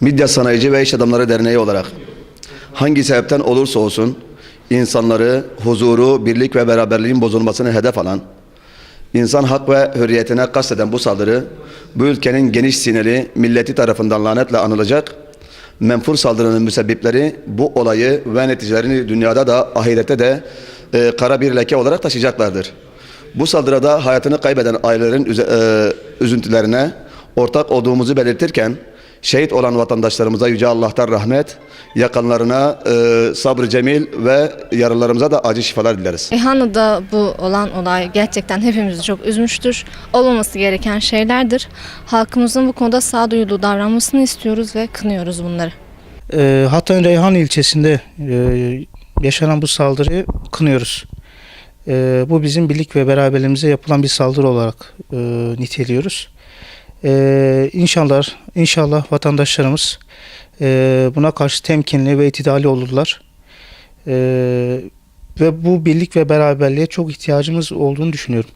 Midya Sanayici ve İş Adamları Derneği olarak hangi sebepten olursa olsun insanları, huzuru, birlik ve beraberliğin bozulmasını hedef alan, insan hak ve hürriyetine kasteden bu saldırı, bu ülkenin geniş sineli milleti tarafından lanetle anılacak, menfur saldırının müsebbipleri bu olayı ve neticelerini dünyada da ahirette de e, kara bir leke olarak taşıyacaklardır. Bu saldırıda hayatını kaybeden ailelerin üze- e, üzüntülerine ortak olduğumuzu belirtirken, şehit olan vatandaşlarımıza Yüce Allah'tan rahmet, yakınlarına e, sabrı cemil ve yaralarımıza da acı şifalar dileriz. İhanlı'da bu olan olay gerçekten hepimizi çok üzmüştür. Olmaması gereken şeylerdir. Halkımızın bu konuda sağduyulu davranmasını istiyoruz ve kınıyoruz bunları. E, Hatay'ın Reyhan ilçesinde e, yaşanan bu saldırıyı kınıyoruz. E, bu bizim birlik ve beraberliğimize yapılan bir saldırı olarak e, niteliyoruz. E, inşallah, inşallah vatandaşlarımız e, buna karşı temkinli ve itidali olurlar. E, ve bu birlik ve beraberliğe çok ihtiyacımız olduğunu düşünüyorum.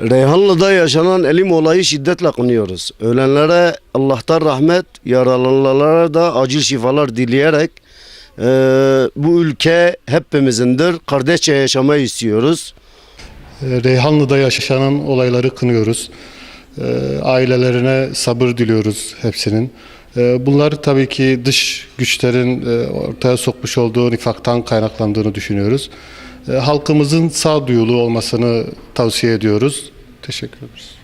Reyhanlı'da yaşanan elim olayı şiddetle kınıyoruz. Ölenlere Allah'tan rahmet, yaralılara da acil şifalar dileyerek eee, bu ülke hepimizindir. Kardeşçe yaşamayı istiyoruz. E, Reyhanlı'da yaşanan olayları kınıyoruz. E, Ailelerine sabır diliyoruz hepsinin. E, Bunlar tabii ki dış güçlerin e, ortaya sokmuş olduğu nifaktan kaynaklandığını düşünüyoruz. E, Halkımızın sağduyulu olmasını tavsiye ediyoruz. Teşekkür ederiz.